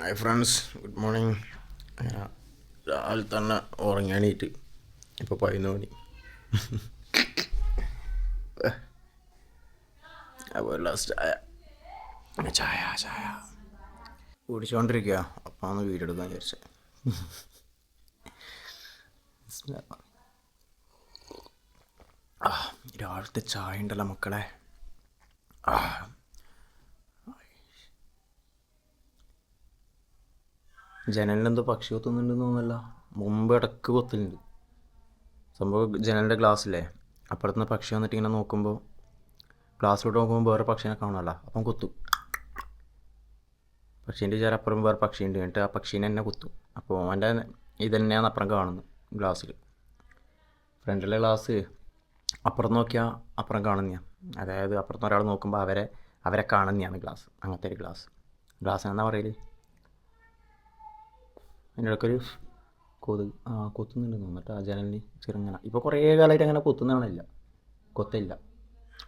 Hi friends good morning രാവിലെ തന്നെ ഉറങ്ങി എണീറ്റ് ഇപ്പോൾ പതിനൊന്ന് മണി. അപ്പോൾ ലാസ്റ്റ് ചായ. ചായ ചായ. കുടിച്ചുകൊണ്ടിരിക്കുക അപ്പം ഒന്ന് വീഡിയോ എടുക്കാൻ വിചാരിച്ചത് രാവിലത്തെ ചായ ഉണ്ടല്ലോ മക്കളെ. ആ ജനലിനെന്തോ പക്ഷി കൊത്തുന്നുണ്ടെന്ന് തോന്നുന്നല്ല. മുമ്പ് ഇടയ്ക്ക് കൊത്തുന്നുണ്ട് സംഭവം ജനലിന്റെ ഗ്ലാസ്സില്ലേ അപ്പുറത്തുനിന്ന് പക്ഷി വന്നിട്ട് ഇങ്ങനെ നോക്കുമ്പോൾ ഗ്ലാസ്സിലോട്ട് നോക്കുമ്പോൾ വേറെ പക്ഷീനെ കാണുമല്ല അപ്പം കൊത്തു. പക്ഷീന്റെ വിചാരം അപ്പുറം വേറെ പക്ഷിയുണ്ട്. എന്നിട്ട് ആ പക്ഷീനെ തന്നെ കുത്തും. അപ്പോൾ അവന്റെ ഇത് തന്നെയാണ് അപ്പുറം കാണുന്നത് ഗ്ലാസ്സിൽ ഫ്രണ്ടിലെ ഗ്ലാസ് അപ്പുറം നോക്കിയാൽ അപ്പുറം കാണുന്നതാണ് അതായത് അപ്പുറത്ത് ഒരാൾ നോക്കുമ്പോൾ അവരെ അവരെ കാണുന്നതാണ് ഗ്ലാസ് അങ്ങനത്തെ ഒരു ഗ്ലാസ് ഗ്ലാസ് എന്നാ പറയൽ? അതിന്റെ ഇടയ്ക്കൊരു കൊതു കൊത്തുന്നുണ്ടെന്ന് തോന്നുന്നു. ആ ജനലിന് ചെറുങ്ങനെ. ഇപ്പോൾ കുറേ കാലമായിട്ട് അങ്ങനെ കൊത്തുന്നതാണില്ല. കൊത്തില്ല.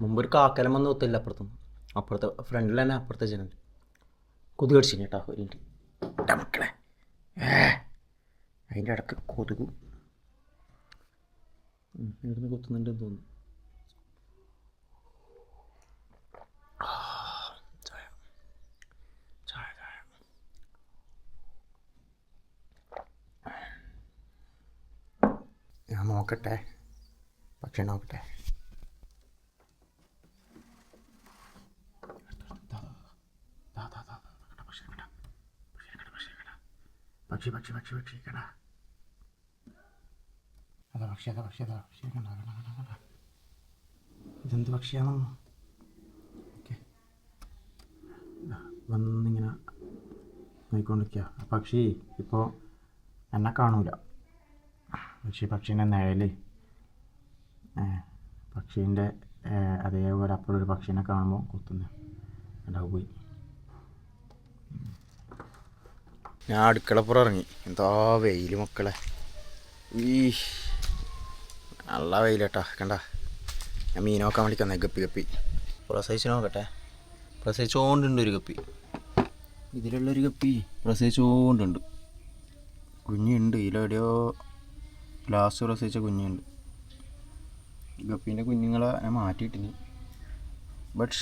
മുമ്പ് ഒരു കാക്കലം വന്ന് കൊത്തില്ല അപ്പുറത്തുനിന്ന്. അപ്പുറത്തെ ഫ്രണ്ടിൽ തന്നെ അപ്പുറത്തെ ജനൽ കൊതുക് അടിച്ചു കേട്ടോ ഒരു മിനിറ്റ് മക്കളെ. അതിന്റെ ഇടയ്ക്ക് കൊതുക്. ഇവിടുന്ന് കൊത്തുന്നുണ്ടെന്ന് തോന്നുന്നു ആ, ചായ ചായ ചായ ഞാൻ നോക്കട്ടെ? പക്ഷെ നോക്കട്ടെ? പക്ഷി പക്ഷി പക്ഷി പക്ഷി കടാ. അതാ പക്ഷി അതാ പക്ഷി അതാ പക്ഷി കണ്ട കണ്ട കണ്ട കണ്ട. ഇതെന്ത് പക്ഷിയാണെന്നോ? ഓക്കെ. വന്നിങ്ങനെ നോക്കിക്കൊണ്ടിരിക്കുക പക്ഷി ഇപ്പോൾ എന്നെ കാണൂല. പക്ഷി പക്ഷീന്റെ നിഴൽ പക്ഷീന്റെ അതേപോലെ അപ്പുറം ഒരു പക്ഷീനെ കാണുമ്പോൾ കുത്തുന്നു. ഉണ്ടാവും പോയി. ഞാൻ അടുക്കളപ്പുറം ഇറങ്ങി. എന്താ വെയിൽ മക്കളെ. ഈ നല്ല വെയിലേട്ടാ. കണ്ട? ഞാൻ മീൻ നോക്കാൻ വേണ്ടി തന്നെ ഗപ്പി ഗപ്പി. പ്രസവിച്ച് നോക്കട്ടെ. പ്രസവിച്ചുകൊണ്ടുണ്ട് ഒരു ഗപ്പി. ഇതിലുള്ളൊരു ഗപ്പി പ്രസവിച്ചുകൊണ്ടുണ്ട് കുഞ്ഞുണ്ട് ഇതിലെവിടെയോ ലാസ്റ്റ് പ്രസവിച്ച കുഞ്ഞുണ്ട്. ഗപ്പീന്റെ കുഞ്ഞുങ്ങളെ ഞാൻ മാറ്റിയിട്ടില്ല. ബട്ട്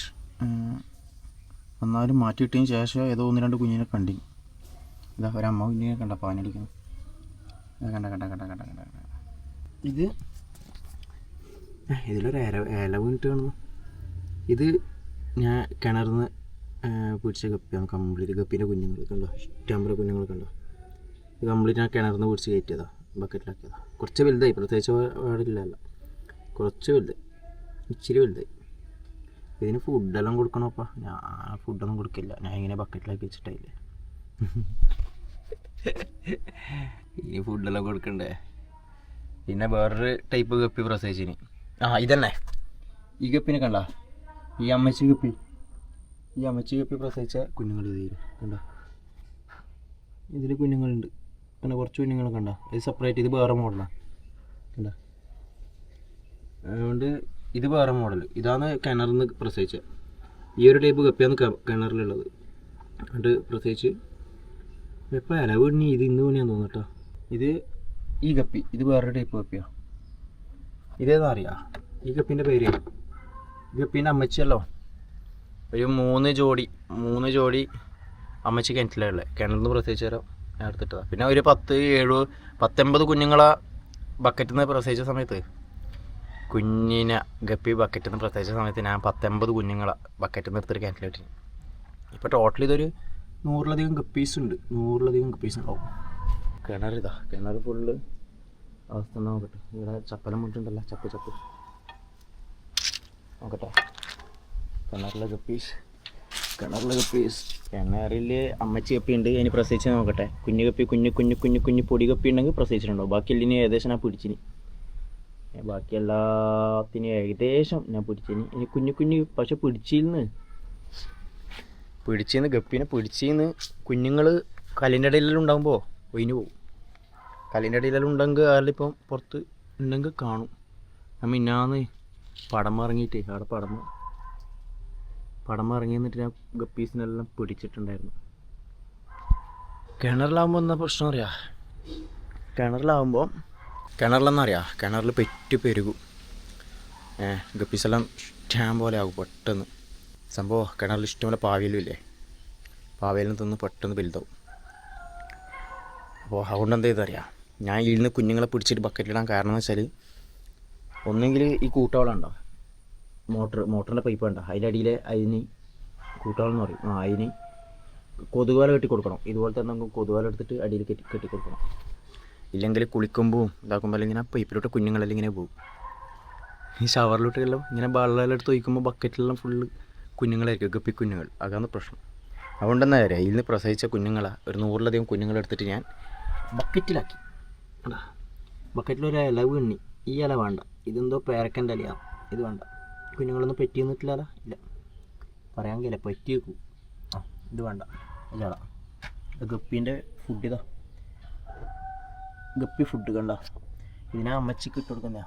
എന്നാലും മാറ്റിയിട്ടതിന് ശേഷം ഏതോ ഒന്ന് രണ്ട് കുഞ്ഞിനെ കണ്ടി. ഇതാ ഒരമ്മ കുഞ്ഞിനെ കണ്ട പാനടിക്കുന്നു കണ്ട കണ്ട കണ്ട കണ്ട കണ്ട കണ്ട. ഇത്? ഇതിലൊരു ഇല ഇല വീണിട്ട് കാണുന്നു ഇത് ഞാൻ കിണറിൽ നിന്ന് പിടിച്ച ഗപ്പിയാണ് കംപ്ലീറ്റ്. ഗപ്പീന്റെ കുഞ്ഞുങ്ങൾ കണ്ടോ? ഇഷ്ടംപോലെ കുഞ്ഞുങ്ങൾ കണ്ടോ? ഇത് കംപ്ലീറ്റ് ഞാൻ കിണറിൽ നിന്ന് പിടിച്ച് കയറ്റിയതാ. ബക്കറ്റിലാക്കിയതാ കുറച്ച് വലുതായി പ്രത്യേകിച്ച് പാടില്ലല്ല കുറച്ച് വലുതായി. ഇച്ചിരി വലുതായി. ഇതിന് ഫുഡെല്ലാം കൊടുക്കണോപ്പാ? ഞാൻ ഫുഡൊന്നും കൊടുക്കില്ല. ഞാൻ ഇങ്ങനെ ബക്കറ്റിലാക്കി വെച്ചിട്ടായില്ലേ ഇനി ഫുഡെല്ലാം കൊടുക്കണ്ടേ? പിന്നെ വേറൊരു ടൈപ്പ് ഗപ്പി പ്രസവിച്ചിന്. ആ ഇതന്നെ. ഈ ഗപ്പിനെ കണ്ട? ഈ അമ്മച്ചി ഗപ്പി ഈ അമ്മച്ചി ഗപ്പി പ്രസവിച്ച കുഞ്ഞുങ്ങൾ ഇതിൽ കണ്ട? ഇതിൽ കുഞ്ഞുങ്ങളുണ്ട്. പിന്നെ കുറച്ച് കുഞ്ഞുങ്ങൾ കണ്ട? ഇത് സെപ്പറേറ്റ് ഇത് വേറെ മോഡലാണ് കണ്ട? അതുകൊണ്ട് ഇത് വേറെ മോഡൽ ഇതാണ് കിണറിൽ നിന്ന് ഈ ഒരു ടൈപ്പ് കപ്പിയാണ് കിണറിലുള്ളത്. അതുകൊണ്ട് പ്രസവിച്ച് എപ്പോൾ ഇല വീണി ഇത് ഇന്ന് വീണിയാന്ന് തോന്നുന്നു കേട്ടോ. ഇത് ഈ കപ്പി ഇത് വേറൊരു ടൈപ്പ് കപ്പിയാണ് ഇതേതാ അറിയാ? ഈ കപ്പിന്റെ പേര്. ഈ കപ്പിന്റെ അമ്മച്ചിയല്ലോ. ഒരു മൂന്ന് ജോഡി മൂന്ന് ജോഡി അമ്മച്ചി കിണറ്റിലുള്ള കിണറിൽ നിന്ന് പ്രസവിച്ചു നേരം ഞാൻ എടുത്തിട്ടതാ. പിന്നെ ഒരു പത്ത് ഏഴ് പത്തൊമ്പത് കുഞ്ഞുങ്ങളെ ബക്കറ്റിൽ നിന്ന് പ്രസവിച്ച സമയത്ത് കുഞ്ഞിനെ ഗപ്പി ബക്കറ്റിൽ നിന്ന് പ്രസവിച്ച സമയത്ത് ഞാൻ പത്തൊമ്പത് കുഞ്ഞുങ്ങളെ ബക്കറ്റിൽ നിന്ന് എടുത്തിട്ട് കിണറ്റിലിട്ട് ഇപ്പോൾ ടോട്ടൽ ഇതൊരു നൂറിലധികം ഗപ്പീസ് ഉണ്ട്. നൂറിലധികം ഗപ്പീസ് ഉണ്ടാവും. കിണർ ഇതാ. കിണർ ഫുള്ള് അവസ്ഥ നോക്കട്ടെ. ഇവിടെ ചപ്പലം മുട്ടുണ്ടല്ലോ ചപ്പ് ചപ്പ്. നോക്കട്ടെ. കിണറിലെ ഗപ്പീസ് കിണറിലെ ഗപ്പീസ് കിണറിൽ അമ്മച്ചി കപ്പി ഉണ്ട് അതിന് പ്രസവിച്ച് നോക്കട്ടെ. കുഞ്ഞു കപ്പി കുഞ്ഞു കുഞ്ഞു കുഞ്ഞു കുഞ്ഞു പൊടി കപ്പി ഉണ്ടെങ്കിൽ പ്രസവിച്ചിട്ടുണ്ടാവും. ബാക്കി എല്ലാം ഏകദേശം ഞാൻ പിടിച്ചിന്. ബാക്കി എല്ലാത്തിനും ഏകദേശം ഞാൻ പിടിച്ചിന്. ഇനി കുഞ്ഞു കുഞ്ഞു പക്ഷെ പിടിച്ചിരുന്ന് പിടിച്ചിന്ന് ഗപ്പിനെ പിടിച്ചിന്ന് കുഞ്ഞുങ്ങൾ കല്ലിന്റെ ഇടയിലെല്ലാം ഉണ്ടാകുമ്പോൾ ഒയിന് പോകും കല്ലിന്റെ ഇടയിലെല്ലാം ഉണ്ടെങ്കിൽ ആരിലിപ്പം പുറത്ത് ഉണ്ടെങ്കിൽ കാണും. ഞാൻ മിന്നാന്ന് പടം ഇറങ്ങിയിട്ട് അവിടെ പടം പടം ഇറങ്ങി എന്നിട്ട് ഞാൻ ഗപ്പീസിനെല്ലാം പിടിച്ചിട്ടുണ്ടായിരുന്നു. കിണറിലാവുമ്പോൾ എന്താ പ്രശ്നം അറിയാം? കിണറിലാവുമ്പോൾ കിണറിലെന്ന് അറിയാ കിണറിൽ പെറ്റ് പെരുകും. ഏ ഗപ്പീസെല്ലാം ഇഷ്ടം പോലെ ആകും പെട്ടെന്ന്. സംഭവം കിണറിൽ ഇഷ്ടംപോലെ പാവയിലും ഇല്ലേ പാവയിലും തിന്ന് പെട്ടെന്ന് വലുതാവും. അപ്പോൾ അതുകൊണ്ട് എന്താ ചെയ്തറിയാം ഞാൻ ഇതിൽ നിന്ന് കുഞ്ഞുങ്ങളെ പിടിച്ചിട്ട് ബക്കറ്റിലിടാൻ കാരണം എന്ന് വെച്ചാൽ ഒന്നെങ്കിൽ ഈ കൂട്ടവളം ഉണ്ടോ? മോട്ടർ മോട്ടറിന്റെ പൈപ്പ് വേണ്ട അതിന്റെ അടിയിൽ അതിന് കൂട്ടാളെന്ന് പറയും. ആ അതിന് കൊതുകുവല കെട്ടി കൊടുക്കണം ഇതുപോലെ തന്നെ നമുക്ക് കൊതുകുവല എടുത്തിട്ട് അടിയിൽ കെട്ടി കെട്ടി കൊടുക്കണം ഇല്ലെങ്കിൽ കുളിക്കുമ്പോൾ ഇതാക്കുമ്പോൾ ഇങ്ങനെ പൈപ്പിലോട്ട് കുഞ്ഞുങ്ങളെല്ലാം ഇങ്ങനെ പോകും ഈ ഷവറിലോട്ടെല്ലാം ഇങ്ങനെ വെള്ളമെല്ലാം എടുത്ത് ഒഴിക്കുമ്പോൾ ബക്കറ്റിലെല്ലാം ഫുള്ള് കുഞ്ഞുങ്ങളായിരിക്കും ഗപ്പി കുഞ്ഞുങ്ങൾ അതാണ് പ്രശ്നം. അതുകൊണ്ടെന്നാ കാര്യം നിന്ന് പ്രസവിച്ച കുഞ്ഞുങ്ങളെ ഒരു നൂറിലധികം കുഞ്ഞുങ്ങളെടുത്തിട്ട് ഞാൻ ബക്കറ്റിലാക്കി ബക്കറ്റിലൊരു ഇല എണ്ണി ഈ ഇല വേണ്ട. ഇതെന്തോ പേരക്കന്റെ ഇലയാണ് ഇത് വേണ്ട. കുഞ്ഞുങ്ങളൊന്നും പറ്റി നിന്നിട്ടില്ല ഇല്ല. പറയാൻ കഴിയില്ല. പറ്റി വെക്കൂ ആ ഇത് വേണ്ട. ഇതാടാ ഗപ്പിന്റെ ഫുഡ് ഇതാ. ഗപ്പി ഫുഡ് കണ്ട. ഇതിനെ അമ്മച്ചിക്ക് ഇട്ട് കൊടുക്കുന്ന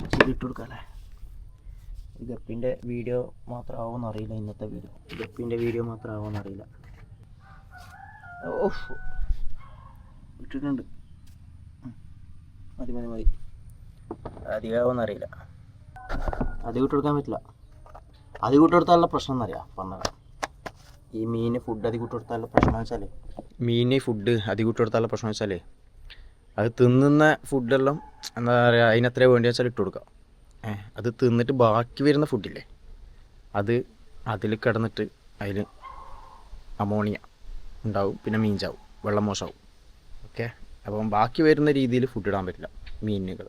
ഇച്ചിരി ഇട്ട് കൊടുക്കാല്ലേ ഗപ്പിന്റെ വീഡിയോ മാത്രമാവുമെന്ന് അറിയില്ല ഇന്നത്തെ വീഡിയോ ഗപ്പിന്റെ വീഡിയോ മാത്രമാവുമെന്ന് അറിയില്ല. ഓഫ്. ഇട്ടിട്ടുണ്ട്. മതി മതി മതി. അധികമാവുമെന്ന് അറിയില്ല. അധികം ഇട്ട് കൊടുക്കാൻ പറ്റില്ല. അധികം ഇട്ട് കൊടുത്താലുള്ള പ്രശ്നം എന്നറിയാം. പറഞ്ഞത് ഈ മീന് ഫുഡ് ഇട്ട് കൊടുത്താലുള്ള പ്രശ്നം വെച്ചാൽ മീന് ഫുഡ് ഇട്ട് കൊടുത്താലുള്ള പ്രശ്നം വെച്ചാൽ അത് തിന്നുന്ന ഫുഡെല്ലാം എന്താ പറയുക അതിനെത്ര വേണ്ടി വെച്ചാൽ ഇട്ട് കൊടുക്കുക അത് തിന്നിട്ട് ബാക്കി വരുന്ന ഫുഡില്ലേ അത് അതിൽ കിടന്നിട്ട് അതിൽ അമോണിയ ഉണ്ടാവും പിന്നെ മീൻ ചാവും വെള്ളം മോശമാവും. ഓക്കെ അപ്പം ബാക്കി വരുന്ന രീതിയിൽ ഫുഡ് ഇടാൻ പറ്റില്ല മീനുകൾ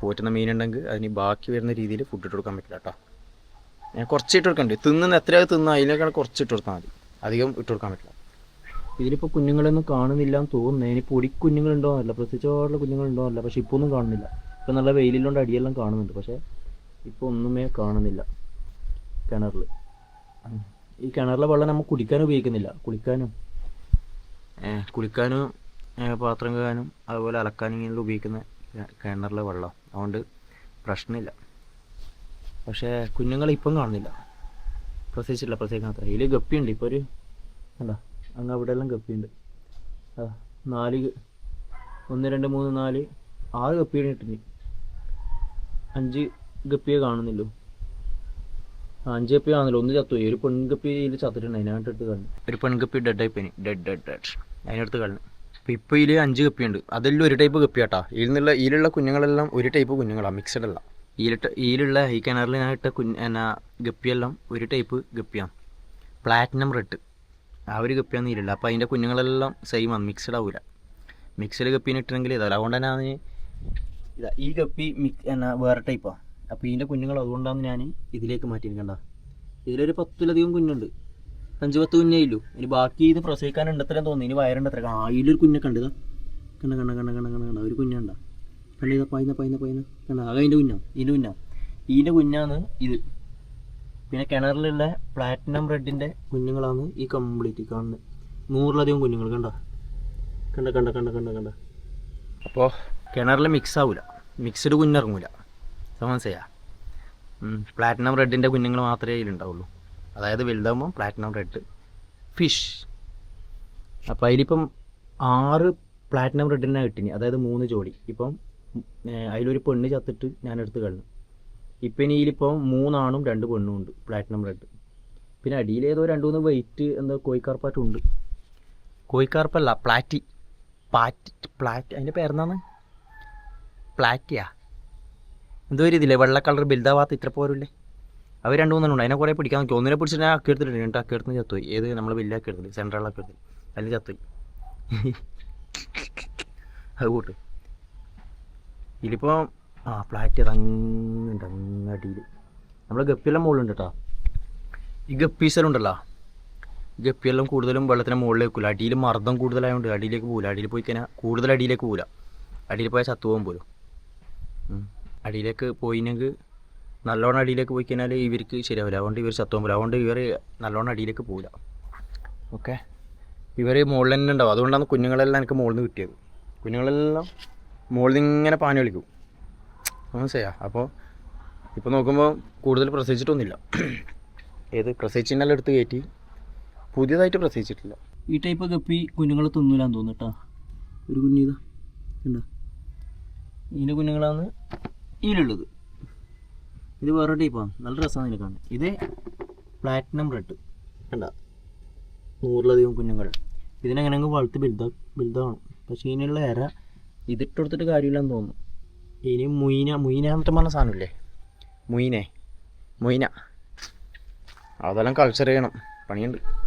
പോറ്റുന്ന മീനുണ്ടെങ്കിൽ അതിന് ബാക്കി വരുന്ന രീതിയിൽ ഫുഡ് ഇട്ട് കൊടുക്കാൻ പറ്റില്ല കേട്ടോ. ഞാൻ കുറച്ച് ഇട്ട് കൊടുക്കണ്ടേ. തിന്നുന്ന എത്രയാണ് തിന്നുക അതിനേക്കാൾ കുറച്ച് ഇട്ട് കൊടുത്താൽ മതി. അധികം ഇട്ട് കൊടുക്കാൻ പറ്റില്ല. ഇതിലിപ്പോൾ കുഞ്ഞുങ്ങളൊന്നും കാണുന്നില്ല എന്ന് തോന്നുന്നത് ഇനി പൊടി കുഞ്ഞുങ്ങളുണ്ടോ എന്നല്ല പ്രത്യേകിച്ചുള്ള കുഞ്ഞുങ്ങളുണ്ടോ എന്നല്ല പക്ഷെ ഇപ്പോൾ ഒന്നും കാണുന്നില്ല. ഇപ്പം നല്ല വെയിലിലുണ്ട് അടിയെല്ലാം കാണുന്നുണ്ട്. പക്ഷേ ഇപ്പോൾ ഒന്നുമേ കാണുന്നില്ല. കിണറിൽ ഈ കിണറിലെ വെള്ളം നമ്മൾ കുടിക്കാൻ ഉപയോഗിക്കുന്നില്ല. കുളിക്കാനും കുളിക്കാനും പാത്രം കഴുകാനും അതുപോലെ അലക്കാനും ഇങ്ങനെ ഉപയോഗിക്കുന്ന കിണറിലെ വെള്ളം. അതുകൊണ്ട് പ്രശ്നമില്ല. പക്ഷേ കുഞ്ഞുങ്ങളെ ഇപ്പം കാണുന്നില്ല. പ്രസവിച്ചിട്ടില്ല പ്രസവിക്കാത്ത. അതിൽ ഗപ്പിയുണ്ട്. ഇപ്പോൾ ഒരു എന്താ അങ്ങ് അവിടെ എല്ലാം ഗപ്പിയുണ്ട്. ആ നാല് ഒന്ന് രണ്ട് മൂന്ന് നാല് ആറ് ഗപ്പിയാണ് കിട്ടുന്നത്. അഞ്ച് ഗപ്പിയെ കാണുന്നില്ലോ അഞ്ച് ഗപ്പി കാണുന്നില്ല ഒന്ന് ചത്തു ഒരു പെൺഗപ്പി ഇതിൽ ചത്തിട്ടുണ്ട്. അതിനകത്ത് എടുത്ത് കളഞ്ഞു. ഒരു പെൺഗപ്പി ഡെഡ് ആയി പോയി ഡെഡ് ഡെഡ് ഡെഡ്. അതിനടുത്ത് കളഞ്ഞു. അപ്പോൾ ഇപ്പോൾ ഇതിൽ അഞ്ച് കപ്പിയുണ്ട്. അതെല്ലാം ഒരു ടൈപ്പ് ഗപ്പിയാട്ടാ ഇതിൽ നിന്നുള്ള ഇതിലുള്ള കുഞ്ഞുങ്ങളെല്ലാം ഒരു ടൈപ്പ് കുഞ്ഞുങ്ങളാണ് മിക്സഡ് അല്ല. ഇതിലിട്ട് ഈലുള്ള ഈ കിണറിൽ ഞാൻ ഇട്ട കുഞ്ഞ് എന്നാ ഗപ്പിയെല്ലാം ഒരു ടൈപ്പ് ഗപ്പിയാണ് പ്ലാറ്റിനം റെഡ് ആ ഒരു ഗപ്പിയാണ് ഇതിലുള്ള അപ്പോൾ അതിന്റെ കുഞ്ഞുങ്ങളെല്ലാം സെയിം ആണ് മിക്സഡ് ആവില്ല മിക്സഡ് ഗപ്പീനെ ഇട്ടെങ്കിൽ ഇതല്ല അതുകൊണ്ട് തന്നെ ഞാൻ ഇതാ ഈ ഗപ്പി മിക്സ് എന്നാ വേറെ ടൈപ്പാണ് അപ്പോൾ ഇതിന്റെ കുഞ്ഞുങ്ങൾ അതുകൊണ്ടാണ് ഞാൻ ഇതിലേക്ക് മാറ്റിയിരിക്കേണ്ട. ഇതിലൊരു പത്തിലധികം കുഞ്ഞുണ്ട്. അഞ്ച് പത്ത് ഇനി ബാക്കി ഇത് പ്രസവിക്കാൻ ഉണ്ടത്രയും തോന്നി ഇനി വയറുണ്ട് അതിലൊരു കുഞ്ഞൊക്കെ ഉണ്ട് ഇതാ കണ്ട കണ്ട കണ്ട കണ്ട കണ്ട കണ്ട. ഒരു കുഞ്ഞുണ്ട കണ്ട. ഇതാ പൈന പൈന പൈന കണ്ട അത് അതിന്റെ കുഞ്ഞാ. ഇതിന്റെ കുഞ്ഞാ. ഇതിന്റെ കുഞ്ഞാണ് ഇത്. പിന്നെ കിണറിലുള്ള പ്ലാറ്റിനം റെഡിന്റെ കുഞ്ഞുങ്ങളാണ് ഈ കംപ്ലീറ്റ് കാണുന്നത് നൂറിലധികം കുഞ്ഞുങ്ങൾ കണ്ട? കണ്ട കണ്ട കണ്ട കണ്ട കണ്ട. അപ്പോൾ കിണറിൽ മിക്സ് ആവില്ല മിക്സ്ഡ് കുഞ്ഞിറങ്ങൂല. മനസ്സിലാ പ്ലാറ്റിനം റെഡിന്റെ കുഞ്ഞുങ്ങൾ മാത്രമേ ഇതിലുണ്ടാവുള്ളൂ. അതായത് വലുതാകുമ്പോൾ പ്ലാറ്റിനം റെഡ് ഫിഷ് അപ്പോൾ അതിലിപ്പം ആറ് പ്ലാറ്റിനം റെഡിനാണ് കിട്ടിനി. അതായത് മൂന്ന് ജോഡി. ഇപ്പം അതിലൊരു പെണ്ണ് ചത്തിട്ട് ഞാൻ എടുത്ത് കളഞ്ഞു. ഇപ്പം ഇനി ഇതിലിപ്പം മൂന്നാണും രണ്ട് പെണ്ണും ഉണ്ട് പ്ലാറ്റിനം റെഡ് പിന്നെ അടിയിൽ ഏതോ രണ്ട് മൂന്ന് വെയിറ്റ് എന്താ കോയിക്കാർപ്പാറ്റുണ്ട് ഉണ്ട് കോഴിക്കാർപ്പല്ല പ്ലാറ്റി. പാറ്റി പ്ലാറ്റ്. അതിന്റെ പേരെന്താണ്? പ്ലാറ്റിയാ. എന്തോ ഒരു ഇതില്ലേ? വെള്ള കളർ ബിൽഡാവാത്ത ഇത്ര പോരല്ലേ? അവർ രണ്ട് മൂന്നെണ്ണം ഉണ്ട്. അതിനെ കുറേ പിടിക്കാൻ നോക്കി. ഒന്നിനെ പിടിച്ചിട്ട് ഞാൻ അക്കി രണ്ട് എന്നിട്ട് ചത്തു ഏത് നമ്മൾ വലിയ അക്കി എടുത്തില്ല സെൻട്രൽ അക്കി എടുത്തില്ല അതിൽ ചത്തുപോയി. അത് കൂട്ട്. ഇതിലിപ്പോൾ ആ ഫ്ലാറ്റ് അതങ്ങുണ്ട് അങ്ങ് അടിയിൽ നമ്മളെ ഗപ്പിയെല്ലാം മുകളിലുണ്ട് കേട്ടോ ഈ ഗപ്പീസെല്ലാം ഉണ്ടല്ലോ. ഗപ്പിയെല്ലാം കൂടുതലും വെള്ളത്തിന് മുകളിൽ വെക്കില്ല അടിയിൽ മർദ്ദം കൂടുതലായതുകൊണ്ട് അടിയിലേക്ക് പോകില്ല അടിയിൽ പോയി കഴിഞ്ഞാൽ കൂടുതൽ അടിയിലേക്ക് പോകില്ല അടിയിൽ പോയാൽ ചത്തുപോകും പോലും. ഉം. അടിയിലേക്ക് പോയിനെങ്കിൽ നല്ലോണം അടിയിലേക്ക് പോയി കഴിഞ്ഞാൽ ഇവർക്ക് ശരിയാവില്ല. അതുകൊണ്ട് ഇവർ ചത്തുപോകും പോലും അതുകൊണ്ട് ഇവർ നല്ലോണം അടിയിലേക്ക് പോകില്ല ഓക്കെ? ഇവർ മുകളിൽ തന്നെ ഉണ്ടാവും. അതുകൊണ്ടാണ് കുഞ്ഞുങ്ങളെല്ലാം എനിക്ക് മുകളിൽ നിന്ന് കിട്ടിയത്. കുഞ്ഞുങ്ങളെല്ലാം മുകളിൽ നിന്ന് ഇങ്ങനെ പാനി കളിക്കും. മനസ്സിലാ അപ്പോൾ ഇപ്പോൾ നോക്കുമ്പോൾ കൂടുതൽ പ്രസവിച്ചിട്ടൊന്നുമില്ല. ഏത് പ്രസവിച്ചിട്ടെല്ലാം എടുത്ത് കയറ്റി പുതിയതായിട്ട് പ്രസവിച്ചിട്ടില്ല. ഈ ടൈപ്പ് കപ്പി കുഞ്ഞുങ്ങൾ തിന്നൂല തോന്നുന്നു കേട്ടോ ഒരു കുഞ്ഞിതാ ഉണ്ടോ ഇതിന്റെ കുഞ്ഞുങ്ങളാണ് ഇതിലുള്ളത് ഇത് വേറെ ടൈപ്പാണ്. നല്ല രസമാണ് ഇതിനെ കാണാൻ. ഇത് പ്ലാറ്റിനം റെഡ് കണ്ട? നൂറിലധികം കുഞ്ഞുങ്ങൾ. ഇതിനെങ്ങനെയെങ്കിലും വളർത്തി വലുതാ വലുതാവണം പക്ഷേ ഇതിനുള്ള ഇര ഇതിട്ട് കൊടുത്തിട്ട് കാര്യമില്ലെന്ന് തോന്നുന്നു. ഇനി മുയിന മുയിന എന്നിട്ട് പറഞ്ഞ സാധനമില്ലേ? മുയിനെ. മുയിന. അതെല്ലാം കൾച്ചർ ചെയ്യണം. പണിയുണ്ട്.